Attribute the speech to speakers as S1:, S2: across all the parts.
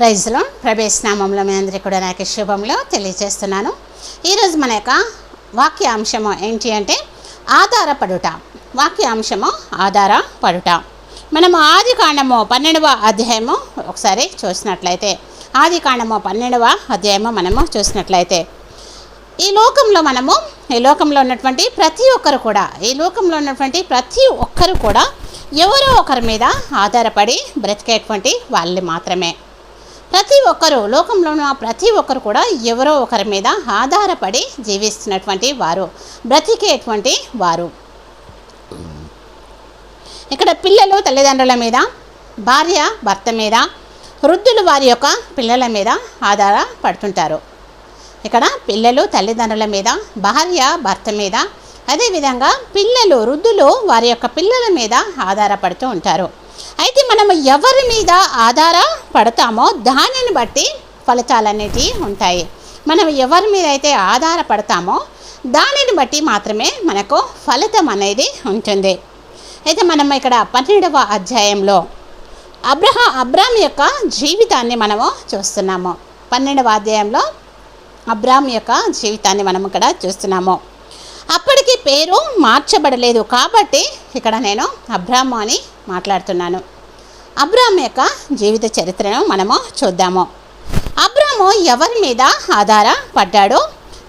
S1: ప్రైజ్లో ప్రవేశనామంలో మీ అందరికీ కూడా నాకు శుభంలో తెలియజేస్తున్నాను. ఈరోజు మన యొక్క వాక్యాంశము ఏంటి అంటే ఆధారపడుట. వాక్యాంశము ఆధారపడుట. మనము ఆది కాండము పన్నెండవ అధ్యాయము ఒకసారి చూసినట్లయితే ఆది కాండము పన్నెండవ అధ్యాయము మనము చూసినట్లయితే ఈ లోకంలో మనము ఈ లోకంలో ఉన్నటువంటి ప్రతి ఒక్కరు కూడా ఈ లోకంలో ఉన్నటువంటి ప్రతి ఒక్కరు కూడా ఎవరో ఒకరి మీద ఆధారపడి బ్రతికేటువంటి వాళ్ళు మాత్రమే. ప్రతి ఒక్కరు లోకంలో ఉన్న ప్రతి ఒక్కరు కూడా ఎవరో ఒకరి మీద ఆధారపడి జీవిస్తున్నటువంటి వారు బ్రతికేటువంటి వారు. ఇక్కడ పిల్లలు తల్లిదండ్రుల మీద భార్య భర్త మీద వృద్ధులు వారి యొక్క పిల్లల మీద ఆధారపడుతుంటారు. ఇక్కడ పిల్లలు తల్లిదండ్రుల మీద భార్య భర్త మీద అదేవిధంగా పిల్లలు వృద్ధులు వారి యొక్క పిల్లల మీద ఆధారపడుతూ ఉంటారు. అయితే మనం ఎవరి మీద ఆధారపడతామో దానిని బట్టి ఫలితాలనేటివి ఉంటాయి. మనం ఎవరి మీద అయితే ఆధారపడతామో దానిని బట్టి మాత్రమే మనకు ఫలితం అనేది ఉంటుంది. అయితే మనం ఇక్కడ పన్నెండవ అధ్యాయంలో అబ్రహా అబ్రామ్ యొక్క జీవితాన్ని మనము చూస్తున్నాము. పన్నెండవ అధ్యాయంలో అబ్రామ్ యొక్క జీవితాన్ని మనం ఇక్కడ చూస్తున్నాము. అప్పటికి పేరు మార్చబడలేదు కాబట్టి ఇక్కడ నేను అబ్రాము అని మాట్లాడుతున్నాను. అబ్రామ్ యొక్క జీవిత చరిత్రను మనము చూద్దాము. అబ్రాము ఎవరి మీద ఆధారపడ్డాడో?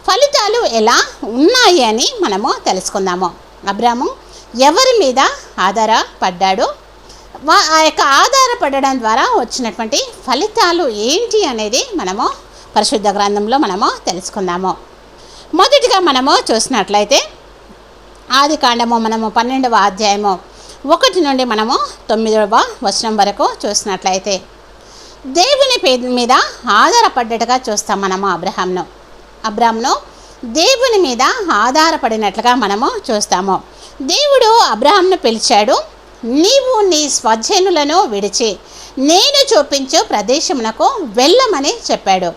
S1: ఫలితాలు ఎలా ఉన్నాయి అని మనము తెలుసుకుందాము. అబ్రాము ఎవరి మీద ఆధారపడ్డాడో? వా ఆ యొక్క ఆధారపడడం ద్వారా వచ్చినటువంటి ఫలితాలు ఏంటి అనేది మనము పరిశుద్ధ గ్రంథంలో మనము తెలుసుకుందాము. మొదటిగా మనము చూసినట్లయితే ఆది కాండము మనము పన్నెండవ అధ్యాయము ఒకటి నుండి మనము తొమ్మిదవ వచనం వరకు చూసినట్లయితే దేవుని మీద ఆధారపడ్డట్టుగా చూస్తాం మనము అబ్రహాంను అబ్రహంను దేవుని మీద ఆధారపడినట్లుగా మనము చూస్తాము. దేవుడు అబ్రహాంను పిలిచాడు నీవు నీ స్వజనులను విడిచి నేను చూపించు ప్రదేశమునకు వెళ్ళమని చెప్పాడు.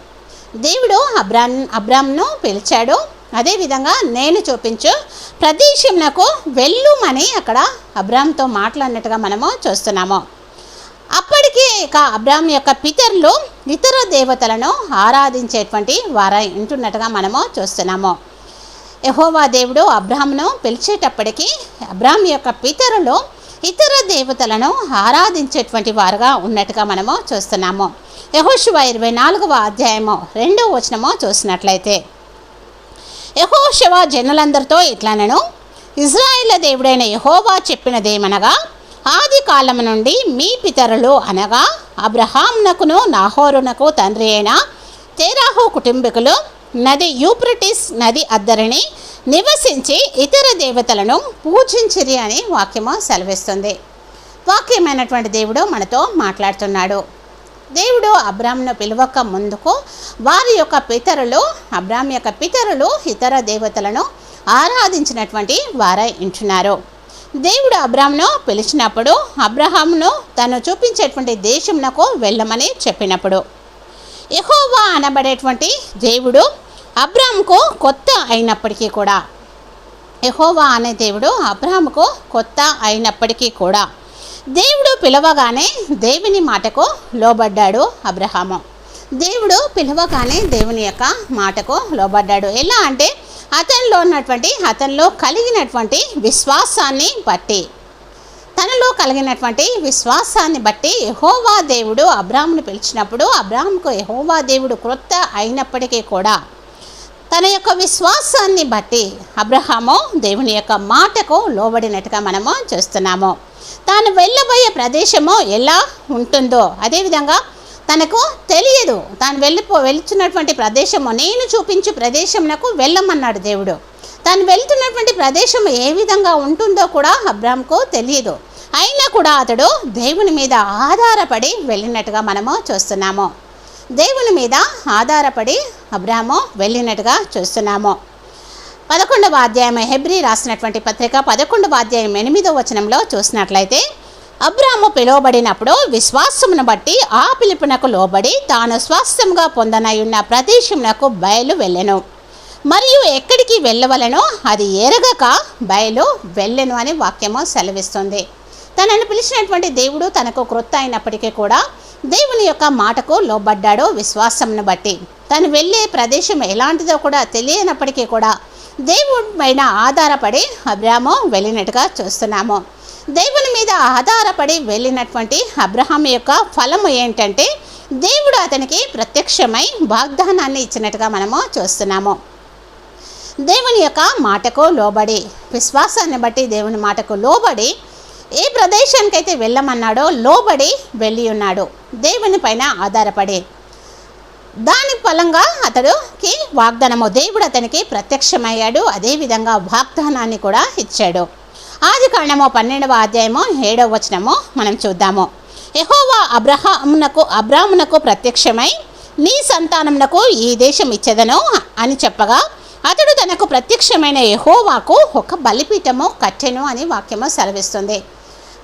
S1: దేవుడు అబ్రామ్ అబ్రామ్ను పిలిచాడు అదేవిధంగా నేను చూపించు ప్రదేశంనకు వెళ్ళుమని అక్కడ అబ్రామ్తో మాట్లాడినట్టుగా మనము చూస్తున్నాము. అప్పటికే ఇక అబ్రామ్ యొక్క పితరులు ఇతర దేవతలను ఆరాధించేటువంటి వారై ఉంటున్నట్టుగా మనము చూస్తున్నాము. యహోవా దేవుడు అబ్రామ్ను పిలిచేటప్పటికీ అబ్రామ్ యొక్క పితరులు ఇతర దేవతలను ఆరాధించేటువంటి వారుగా ఉన్నట్టుగా మనము చూస్తున్నాము. యహోశివ ఇరవై నాలుగవ అధ్యాయము రెండో వచనము చూసినట్లయితే యహోశివ జనులందరితో ఇట్లనను నేను ఇజ్రాయిల దేవుడైన యహోవా చెప్పినదేమనగా ఆది కాలం నుండి మీ పితరులు అనగా అబ్రహాంనకును నాహోరునకు తండ్రి అయిన తేరాహు కుటుంబీకులు నది యూప్రటిస్ నది అద్దరిని నివసించి ఇతర దేవతలను పూజించిరి అని వాక్యము సెలవిస్తుంది. వాక్యమైనటువంటి దేవుడు మనతో మాట్లాడుతున్నాడు. దేవుడు అబ్రామ్ను పిలువక ముందుకు వారి యొక్క పితరులు అబ్రామ్ యొక్క పితరులు ఇతర దేవతలను ఆరాధించినటువంటి వారై ఉంటున్నారు. దేవుడు అబ్రామ్ను పిలిచినప్పుడు అబ్రహాంను తను చూపించేటువంటి దేశంనకు వెళ్ళమని చెప్పినప్పుడు ఎహోవా అనబడేటువంటి దేవుడు అబ్రామ్కు కొత్త అయినప్పటికీ కూడా ఎహోవా అనే దేవుడు అబ్రాహాముకు కొత్త అయినప్పటికీ కూడా దేవుడు పిలవగానే దేవుని మాటకు లోబడ్డాడు అబ్రహాము. దేవుడు పిలవగానే దేవుని యొక్క మాటకు లోబడ్డాడు. ఎలా అంటే అతనిలో ఉన్నటువంటి అతనిలో కలిగినటువంటి విశ్వాసాన్ని బట్టి తనలో కలిగినటువంటి విశ్వాసాన్ని బట్టి యహోవా దేవుడు అబ్రాహ్మును పిలిచినప్పుడు అబ్రాహ్ముకు యహోవా దేవుడు క్రొత్త అయినప్పటికీ కూడా తన యొక్క విశ్వాసాన్ని బట్టి అబ్రహాము దేవుని యొక్క మాటకు లోబడినట్టుగా మనము చూస్తున్నాము. తాను వెళ్ళబోయే ప్రదేశము ఎలా ఉంటుందో. అదేవిధంగా తనకు తెలియదు. తాను వెళ్ళిపో వెళ్తున్నటువంటి ప్రదేశము నేను చూపించు ప్రదేశంకు వెళ్ళమన్నాడు దేవుడు. తాను వెళ్తున్నటువంటి ప్రదేశం ఏ విధంగా ఉంటుందో కూడా అబ్రామ్కు తెలియదు. అయినా కూడా అతడు దేవుని మీద ఆధారపడి వెళ్ళినట్టుగా మనము చూస్తున్నాము. దేవుని మీద ఆధారపడి అబ్రాము వెళ్ళినట్టుగా చూస్తున్నాము. పదకొండవ అధ్యాయం హెబ్రి రాసినటువంటి పత్రిక పదకొండవ అధ్యాయం ఎనిమిదవ వచనంలో చూసినట్లయితే అబ్రాము పిలువబడినప్పుడు విశ్వాసమును బట్టి ఆ పిలుపునకు లోబడి తాను స్వాస్థ్యంగా పొందనయున్న ప్రదేశమునకు బయలు వెళ్ళెను. మరియు ఎక్కడికి వెళ్ళవలనో అది ఎరగక బయలు వెళ్ళెను అని వాక్యము సెలవిస్తుంది. తనను పిలిచినటువంటి దేవుడు తనకు క్రొత్త అయినప్పటికీ కూడా దేవుని యొక్క మాటకు లోబడ్డాడు విశ్వాసంను బట్టి. తను వెళ్ళే ప్రదేశం ఎలాంటిదో కూడా తెలియనప్పటికీ కూడా దేవుడి పైన ఆధారపడి అబ్రహము వెళ్ళినట్టుగా చూస్తున్నాము. దేవుని మీద ఆధారపడి వెళ్ళినటువంటి అబ్రహాం యొక్క ఫలము ఏంటంటే దేవుడు అతనికి ప్రత్యక్షమై వాగ్దానాన్ని ఇచ్చినట్టుగా మనము చూస్తున్నాము. దేవుని యొక్క మాటకు లోబడి విశ్వాసాన్ని బట్టి దేవుని మాటకు లోబడి ఏ ప్రదేశానికైతే వెళ్ళమన్నాడో లోబడి వెళ్ళి ఉన్నాడు. దేవుని పైన ఆధారపడి దాని ఫలంగా అతడుకి వాగ్దానము. దేవుడు అతనికి ప్రత్యక్షమయ్యాడు. అదేవిధంగా వాగ్దానాన్ని కూడా ఇచ్చాడు. ఆది కాండము పన్నెండవ అధ్యాయము ఏడవ వచనము మనం చూద్దాము. యహోవా అబ్రహామునకు అబ్రాహ్మునకు ప్రత్యక్షమై నీ సంతానమునకు ఈ దేశం ఇచ్చదను అని చెప్పగా అతడు తనకు ప్రత్యక్షమైన యహోవాకు ఒక బలిపీఠము కట్టెను అని వాక్యము సెలవిస్తుంది.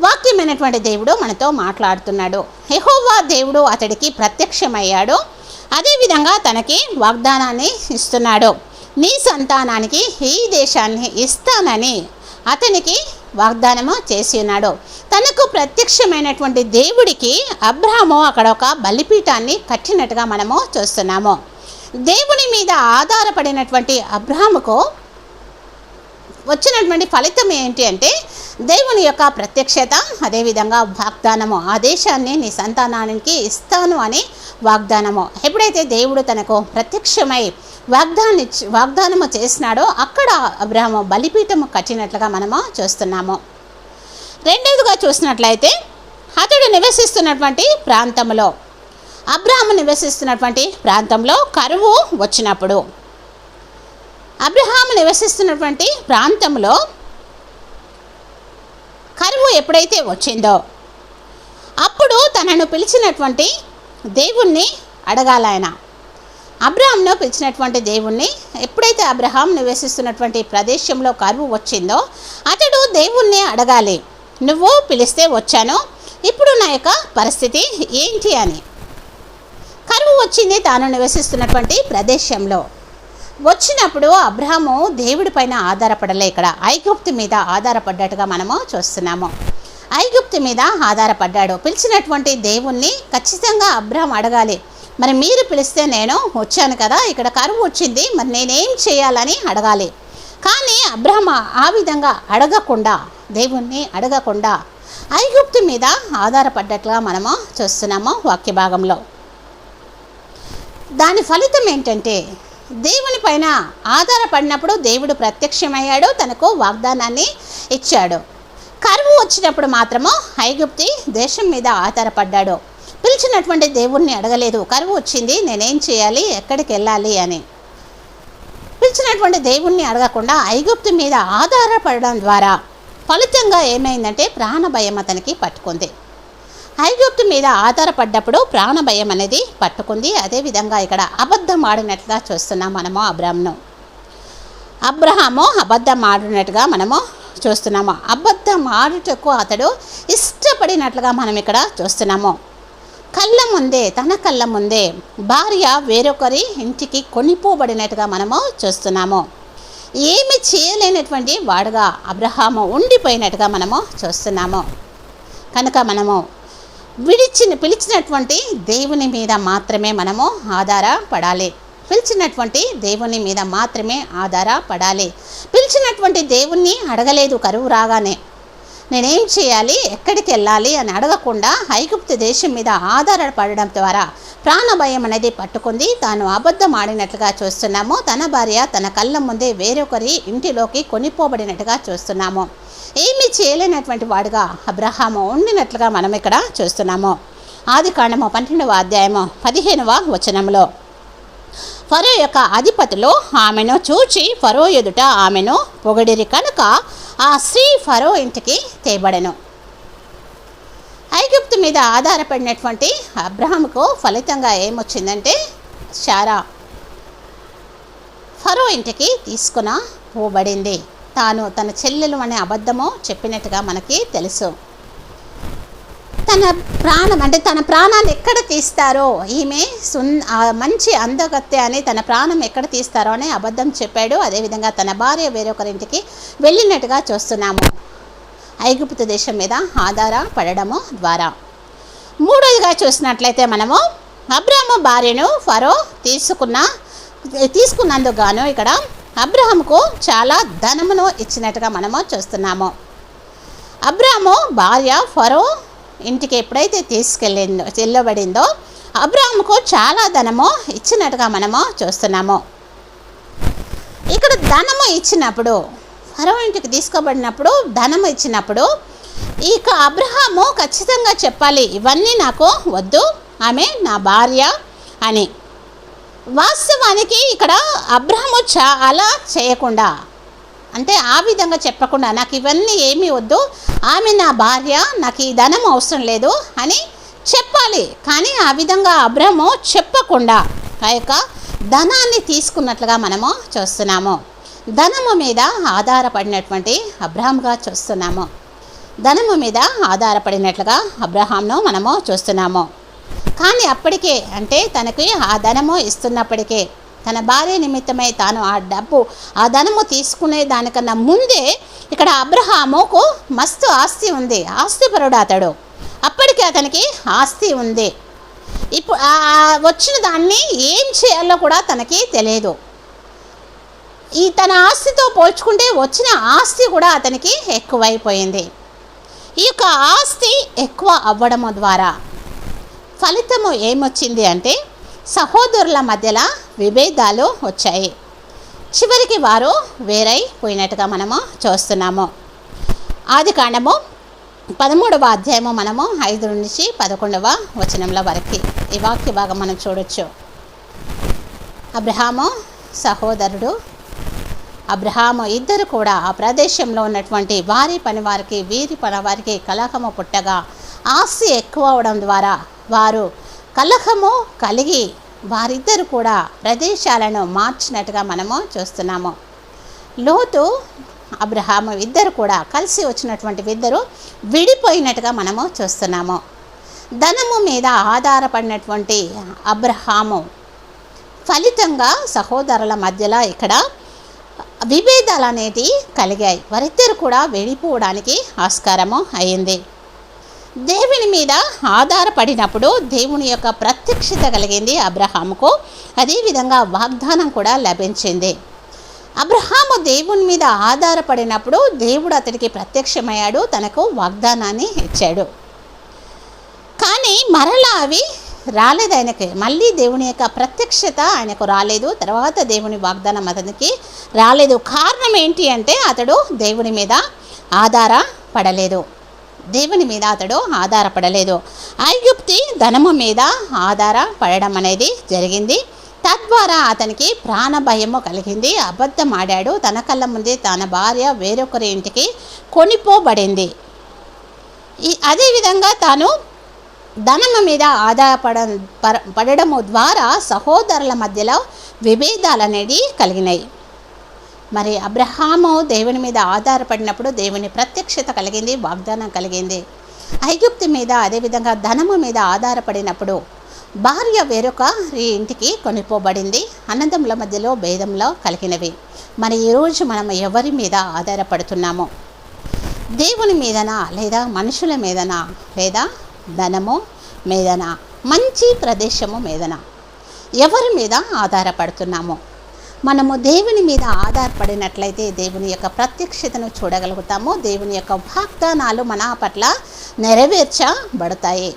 S1: వాక్యమైనటువంటి దేవుడు మనతో మాట్లాడుతున్నాడు. యహోవా దేవుడు అతడికి ప్రత్యక్షమయ్యాడు. అదేవిధంగా తనకి వాగ్దానాన్ని ఇస్తున్నాడు. నీ సంతానానికి ఈ దేశాన్ని ఇస్తానని అతనికి వాగ్దానము చేసి ఉన్నాడు. తనకు ప్రత్యక్షమైనటువంటి దేవుడికి అబ్రహము అక్కడ ఒక బలిపీఠాన్ని కట్టినట్టుగా మనము చూస్తున్నాము. దేవుని మీద ఆధారపడినటువంటి అబ్రహముకు వచ్చినటువంటి ఫలితం ఏంటి అంటే దేవుని యొక్క ప్రత్యక్షత అదేవిధంగా వాగ్దానము ఆ దేశాన్ని నీ సంతానానికి ఇస్తాను అని వాగ్దానము. ఎప్పుడైతే దేవుడు తనకు ప్రత్యక్షమై వాగ్దాన్ని వాగ్దానము చేసినాడో అక్కడ అబ్రహము బలిపీఠము కట్టినట్లుగా మనము చూస్తున్నాము. రెండవదిగా చూసినట్లయితే అతడు నివసిస్తున్నటువంటి ప్రాంతంలో అబ్రహాము నివసిస్తున్నటువంటి ప్రాంతంలో కరువు వచ్చినప్పుడు అబ్రహాము నివసిస్తున్నటువంటి ప్రాంతంలో కరువు ఎప్పుడైతే వచ్చిందో అప్పుడు తనను పిలిచినటువంటి దేవుణ్ణి అడగాలాయన అబ్రహాంను పిలిచినటువంటి దేవుణ్ణి ఎప్పుడైతే అబ్రహాం నివసిస్తున్నటువంటి ప్రదేశంలో కరువు వచ్చిందో అతడు దేవుణ్ణి అడగాలి. నువ్వు పిలిస్తే వచ్చాను. ఇప్పుడు నా యొక్క పరిస్థితి ఏంటి అని. కరువు వచ్చింది తాను నివసిస్తున్నటువంటి ప్రదేశంలో. వచ్చినప్పుడు అబ్రహము దేవుడి పైన ఆధారపడలే. ఇక్కడ ఐగుప్తు మీద ఆధారపడ్డట్టుగా మనము చూస్తున్నాము. ఐగుప్తు మీద ఆధారపడ్డాడు. పిలిచినటువంటి దేవుణ్ణి ఖచ్చితంగా అబ్రహం అడగాలి. మరి మీరు పిలిస్తే నేను వచ్చాను కదా ఇక్కడ కరువు వచ్చింది మరి నేనేం చేయాలని అడగాలి. కానీ అబ్రహం ఆ విధంగా అడగకుండా దేవుణ్ణి అడగకుండా ఐగుప్తు మీద ఆధారపడ్డట్లుగా మనము చూస్తున్నాము వాక్య భాగంలో దాని ఫలితం ఏంటంటే దేవుని పైన ఆధారపడినప్పుడు దేవుడు ప్రత్యక్షమయ్యాడు తనకు వాగ్దానాన్ని ఇచ్చాడు. కరువు వచ్చినప్పుడు మాత్రము ఐగుప్తి దేశం మీద ఆధారపడ్డాడు. పిలిచినటువంటి దేవుణ్ణి అడగలేదు కరువు వచ్చింది నేనేం చేయాలి ఎక్కడికి వెళ్ళాలి? అని. పిలిచినటువంటి దేవుణ్ణి అడగకుండా ఐగుప్తు మీద ఆధారపడడం ద్వారా ఫలితంగా ఏమైందంటే ప్రాణభయం అతనికి పట్టుకుంది. ఐగుప్తు మీద ఆధారపడ్డప్పుడు ప్రాణభయం అనేది పట్టుకుంది. అదేవిధంగా ఇక్కడ అబద్ధం ఆడినట్లుగా చూస్తున్నాం మనము అబ్రామ్ను అబ్రహాము అబద్ధం ఆడినట్టుగా మనము చూస్తున్నాము. అబద్ధం ఆడుటకు అతడు ఇష్టపడినట్లుగా మనం ఇక్కడ చూస్తున్నాము. కళ్ళ ముందే తన కళ్ళ ముందే భార్య వేరొకరి ఇంటికి కొనిపోబడినట్టుగా మనము చూస్తున్నాము. ఏమి చేయలేనటువంటి వాడుగా అబ్రహాము ఉండిపోయినట్టుగా మనము చూస్తున్నాము. కనుక మనము విడిచిన పిలిచినటువంటి దేవుని మీద మాత్రమే మనము ఆధారపడాలి. పిలిచినటువంటి దేవుని మీద మాత్రమే ఆధారపడాలి. పిలిచినటువంటి దేవుణ్ణి అడగలేదు కరువు రాగానే. నేనేం చేయాలి? ఎక్కడికి వెళ్ళాలి అని అడగకుండా ఐగుప్తు దేశం మీద ఆధారపడడం ద్వారా ప్రాణభయం అనేది పట్టుకుంది. తాను అబద్ధం ఆడినట్లుగా చూస్తున్నాము. తన భార్య తన కళ్ళ ముందే వేరొకరి ఇంటిలోకి కొనిపోబడినట్టుగా చూస్తున్నాము. ఏమీ చేయలేనటువంటి వాడుగా అబ్రహాము ఉండినట్లుగా మనం ఇక్కడ చూస్తున్నాము. ఆది కాండము పన్నెండవ అధ్యాయము పదిహేనవ వచనంలో ఫరో యొక్క అధిపతులు ఆమెను చూచి ఫరో ఎదుట ఆమెను పొగిడిరి కనుక ఆ స్త్రీ ఫరో ఇంటికి తేబడెను. ఐగుప్తు మీద ఆధారపడినటువంటి అబ్రహాంకు ఫలితంగా ఏమొచ్చిందంటే శారా. ఫరో ఇంటికి తీసుకున్న పోబడింది. తాను తన చెల్లెలు అనే అబద్ధము చెప్పినట్టుగా మనకి తెలుసు. తన ప్రాణం అంటే తన ప్రాణాన్ని ఎక్కడ తీస్తారో ఈమె సున్ మంచి అందగత్తె అని తన ప్రాణం ఎక్కడ తీస్తారో అని అబద్ధం చెప్పాడు. అదేవిధంగా తన భార్య వేరొకరింటికి వెళ్ళినట్టుగా చూస్తున్నాము. ఐగుప్తు దేశం మీద ఆధారపడము ద్వారా. మూడోదిగా చూసినట్లయితే మనము అబ్రాహము భార్యను ఫరో తీసుకున్న తీసుకున్నందుకు గాను ఇక్కడ అబ్రహంకు చాలా ధనమును ఇచ్చినట్టుగా మనము చూస్తున్నాము. అబ్రాము భార్య ఫరో ఇంటికి ఎప్పుడైతే తీసుకెళ్ళిందో చెల్లబడిందో అబ్రాహంకు చాలా ధనము ఇచ్చినట్టుగా మనము చూస్తున్నాము. ఇక్కడ ధనము ఇచ్చినప్పుడు ఫరో ఇంటికి తీసుకోబడినప్పుడు ధనము ఇచ్చినప్పుడు ఇక అబ్రహాము ఖచ్చితంగా చెప్పాలి ఇవన్నీ నాకు వద్దు ఆమె నా భార్య అని. వాస్తవానికి ఇక్కడ అబ్రహము చా అలా చేయకుండా అంటే ఆ విధంగా చెప్పకుండా నాకు ఇవన్నీ ఏమీ వద్దు ఆమె నా భార్య నాకు ఈ ధనం అవసరం లేదు అని చెప్పాలి. కానీ ఆ విధంగా అబ్రహము చెప్పకుండా ఆ యొక్క ధనాన్ని తీసుకున్నట్లుగా మనము చూస్తున్నాము. ధనము మీద ఆధారపడినటువంటి అబ్రహంగా చూస్తున్నాము. ధనము మీద ఆధారపడినట్లుగా అబ్రహాంను మనము చూస్తున్నాము. కానీ అప్పటికే అంటే తనకి ఆ ధనము ఇస్తున్నప్పటికే తన భార్య నిమిత్తమై తాను ఆ డబ్బు ఆ ధనము తీసుకునే దానికన్నా ముందే ఇక్కడ అబ్రహాముకు మస్తు ఆస్తి ఉంది ఆస్తిపరుడు అతడు. అప్పటికే అతనికి ఆస్తి ఉంది. ఇప్పుడు వచ్చిన దాన్ని ఏం చేయాలో కూడా తనకి తెలియదు. ఈ తన ఆస్తితో పోల్చుకుంటే వచ్చిన ఆస్తి కూడా అతనికి ఎక్కువైపోయింది. ఈ యొక్క ఆస్తి ఎక్కువ అవ్వడము ద్వారా. ఫలితము ఏమొచ్చింది అంటే సహోదరుల మధ్యలో విభేదాలు వచ్చాయి. చివరికి వారు వేరైపోయినట్టుగా మనము చూస్తున్నాము. ఆది కాండము పదమూడవ అధ్యాయము మనము ఐదు నుంచి పదకొండవ వచనంలో వరకు ఈ వాక్య భాగం మనం చూడొచ్చు. అబ్రహాము సహోదరుడు అబ్రహాము ఇద్దరు కూడా ఆ ప్రదేశంలో ఉన్నటువంటి వారి పని వారికి వీరి పని వారికి కలహము పుట్టగా ఆస్తి ఎక్కువ అవడం ద్వారా వారు కలహము కలిగి వారిద్దరు కూడా ప్రదేశాలను మార్చినట్టుగా మనము చూస్తున్నాము. లోతు అబ్రహాము ఇద్దరు కూడా కలిసి వచ్చినటువంటి ఇద్దరు విడిపోయినట్టుగా మనము చూస్తున్నాము. ధనము మీద ఆధారపడినటువంటి అబ్రహాము ఫలితంగా సహోదరుల మధ్యలో ఇక్కడ విభేదాలు అనేటివి కలిగాయి. వారిద్దరు కూడా వెళ్ళిపోవడానికి ఆస్కారము అయింది. దేవుని మీద ఆధారపడినప్పుడు దేవుని యొక్క ప్రత్యక్షత కలిగింది అబ్రహాముకు. అదేవిధంగా వాగ్దానం కూడా లభించింది. అబ్రహాము దేవుని మీద ఆధారపడినప్పుడు దేవుడు అతడికి ప్రత్యక్షమయ్యాడు తనకు వాగ్దానాన్ని ఇచ్చాడు. కానీ మరలా అవి రాలేదు ఆయనకి. మళ్ళీ దేవుని యొక్క ప్రత్యక్షత ఆయనకు రాలేదు. తర్వాత దేవుని వాగ్దానం అతనికి రాలేదు. కారణం ఏంటి అంటే అతడు దేవుని మీద ఆధారపడలేదు. దేవుని మీద అతడు ఆధారపడలేదు. ఐగుప్తి ధనము మీద ఆధారపడడం అనేది జరిగింది. తద్వారా అతనికి ప్రాణ భయము కలిగింది. అబద్ధం ఆడాడు తన కళ్ళ ముందే తన భార్య వేరొకరి ఇంటికి కొనిపోబడింది. ఈ అదేవిధంగా తాను ధనము మీద ఆధారపడ పడడము ద్వారా సహోదరుల మధ్యలో విభేదాలు అనేది కలిగినాయి. మరి అబ్రహాము దేవుని మీద ఆధారపడినప్పుడు దేవుని ప్రత్యక్షత కలిగింది వాగ్దానం కలిగింది. ఐగుప్తి మీద అదేవిధంగా ధనము మీద ఆధారపడినప్పుడు భార్య వేరొక ఇంటికి కొనిపోబడింది. అనంతముల మధ్యలో భేదంలో కలిగినవి. మరి ఈరోజు మనం ఎవరి మీద ఆధారపడుతున్నామో? దేవుని మీదనా లేదా మనుషుల మీదనా లేదా ధనము మీదనా? మంచి ప్రదేశము మీదనా? ఎవరి మీద ఆధారపడుతున్నాము? మనము దేవుని మీద ఆధారపడినట్లయితే దేవుని యొక్క ప్రత్యక్షతను చూడగలుగుతాము. దేవుని యొక్క వాగ్దానాలు మన పట్ల నెరవేర్చబడతాయి.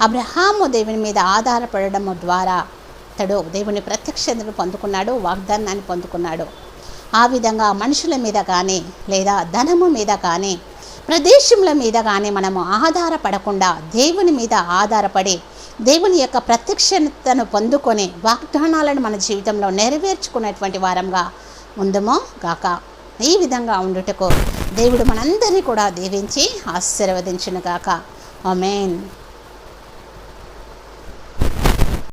S1: అబ్రహాము దేవుని మీద ఆధారపడడం ద్వారా అతడు దేవుని ప్రత్యక్షతను పొందుకున్నాడు వాగ్దానాన్ని పొందుకున్నాడు. ఆ విధంగా మనుషుల మీద కానీ లేదా ధనము మీద కానీ ప్రదేశముల మీద కానీ మనము ఆధారపడకుండా దేవుని మీద ఆధారపడి దేవుని యొక్క ప్రత్యక్షతను పొందుకొని వాగ్దానాలను మన జీవితంలో నెరవేర్చుకునేటువంటి వారంగా ఉందమో గాక. ఈ విధంగా ఉండుటకు దేవుడు మనందరినీ కూడా దీవించి ఆశీర్వదించును గాక. ఆమెన్.